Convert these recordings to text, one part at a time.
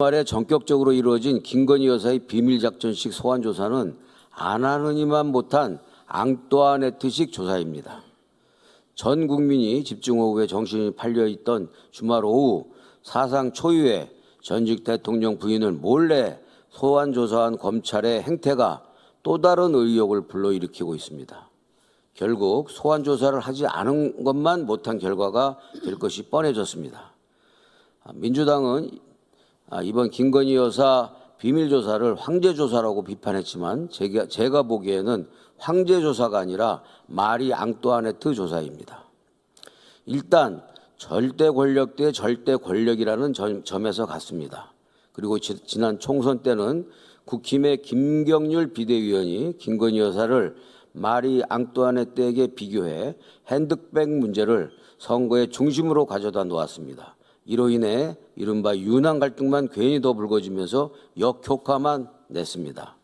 말에 전격적으로 이루어진 김건희 여사의 비밀 작전식 소환 조사는 안 하느니만 못한 앙뚜아네트식 조사입니다. 전 국민이 집중호우에 정신이 팔려 있던 주말 오후 사상 초유의 전직 대통령 부인을 몰래 소환 조사한 검찰의 행태가 또 다른 의혹을 불러일으키고 있습니다. 결국 소환 조사를 하지 않은 것만 못한 결과가 될 것이 뻔해졌습니다. 아, 민주당은 아, 이번 김건희 여사 비밀 조사를 황제 조사라고 비판했지만 제가, 제가 보기에는 황제 조사가 아니라 마리 앙뚜아네트 조사입니다. 일단 절대 권력 대 절대 권력이라는 점, 점에서 갔습니다. 그리고 지, 지난 총선 때는 국힘의 김경률 비대위원이 김건희 여사를 마리 앙뚜아네트에게 비교해 핸드백 문제를 선거의 중심으로 가져다 놓았습니다. 이로 인해 이른바 유난 갈등만 괜히 더 불거지면서 역효과만 냈습니다.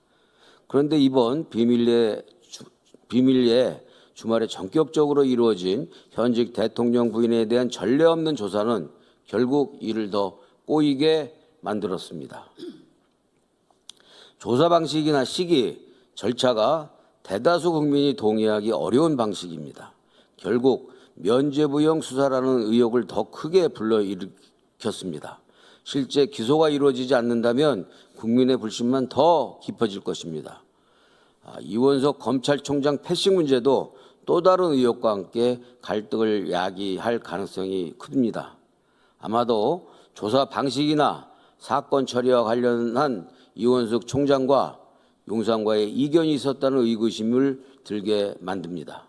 그런데 이번 비밀리에, 주- 비밀리에 주말에 전격적으로 이루어진 현직 대통령 부인에 대한 전례 없는 조사는 결국 이를 더 꼬이게 만들었습니다. 조사 방식이나 시기, 절차가 대다수 국민이 동의하기 어려운 방식입니다. 결국 면죄부형 수사라는 의혹을 더 크게 불러일으켰습니다. 실제 기소가 이루어지지 않는다면 국민의 불신만 더 깊어질 것입니다. 아, 이원석 검찰총장 패싱 문제도 또 다른 의혹과 함께 갈등을 야기할 가능성이 큽니다. 아마도 조사 방식이나 사건 처리와 관련한 이원석 총장과 용산과의 이견이 있었다는 의구심을 들게 만듭니다.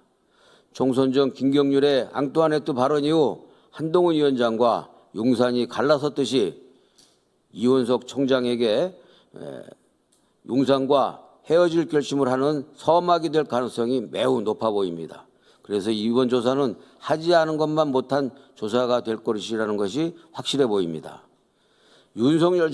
총선 전 김경률의 앙뚜아네트 발언 이후 한동훈 위원장과 용산이 갈라섰듯이 이원석 총장에게 에, 용산과 헤어질 결심을 하는 서막이 될 가능성이 매우 높아 보입니다. 그래서 이번 조사는 하지 않은 것만 못한 조사가 될 것이라는 것이 확실해 보입니다. 윤석열 정